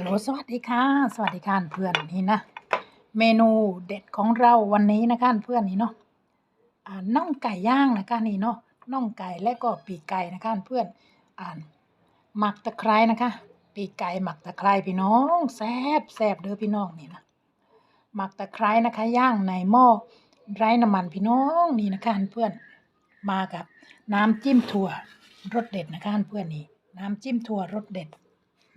สวัสดีค่ะ สวัสดีค่ะเพื่อนนี่นะ เมนูเด็ดของเราวันนี้นะคะเพื่อนนี่เนาะอ่าน่องไก่ย่างนะคะนี่เนาะน่องไก่และก็ปีกไก่นะคะเพื่อนอ่านหมักตะไคร้นะคะ ปีกไก่หมักตะไคร้พี่น้องแซ่บแซ่บเด้อพี่น้องนี่นะหมักตะไคร้นะคะย่างในหม้อไร้น้ำมันพี่น้องนี่นะคะเพื่อนมากับ น้ำจิ้มถั่วรสเด็ดนะคะเพื่อนนี่น้ำจิ้มถั่วรสเด็ด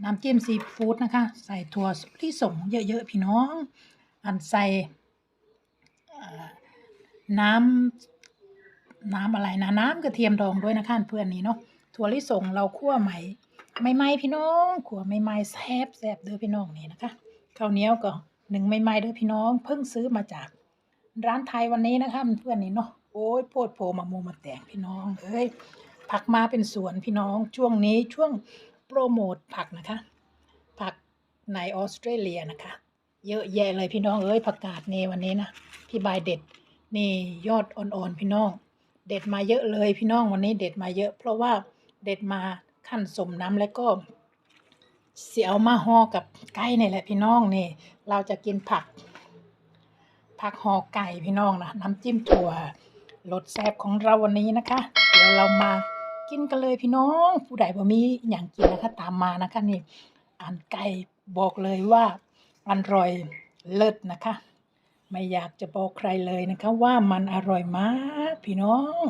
น้ำจิ้มซีฟู้ดนะคะ ใส่ถั่วที่ส่งเยอะ ๆ พี่น้อง อันใส่น้ำน้ำอะไรนะน้ำกระเทียมดองด้วยนะคะเพื่อนนี่เนาะถั่วลิสงเราคั่วใหม่ไม่ไหมพี่น้องขัวไม่ไหมแซ่บแซ่บเด้อพี่น้องนี่นะคะข้าวเหนียวก็หนึ่งไม่ไหมเด้อพี่น้อง เพิ่งซื้อมาจากร้านไทยวันนี้นะคะเพื่อนนี่เนาะโอ้ยโพดโพมาโมมาแต่งพี่น้องเอ้ยผักมาเป็นสวนพี่น้องช่วงนี้ช่วง โปรโมทผักนะคะ ผักในออสเตรเลียนะคะ เยอะแยะเลยพี่น้องเอ้ยผักกาดนี่วันนี้นะพี่บายเด็ดนี่ยอดอ่อนๆพี่น้อง เด็ดมาเยอะเลยพี่น้องวันนี้เด็ดมาเยอะ เพราะว่าเด็ดมาขั้นสมน้ำแล้วก็เสียเอามาห่อกับไก่นี่แหละพี่น้องนี่ เราจะกินผัก ผักห่อไก่พี่น้องนะน้ำจิ้มถั่วรสแซ่บของเราวันนี้นะคะ เดี๋ยวเรามา กินกันเลยพี่น้อง ผู้ใดบ่มีอย่างกินนะคะตามมานะคะนี่อันไก่บอกเลยว่าอร่อยเลิศนะคะ ไม่อยากจะบอกใครเลยนะคะ ว่ามันอร่อยมากพี่น้อง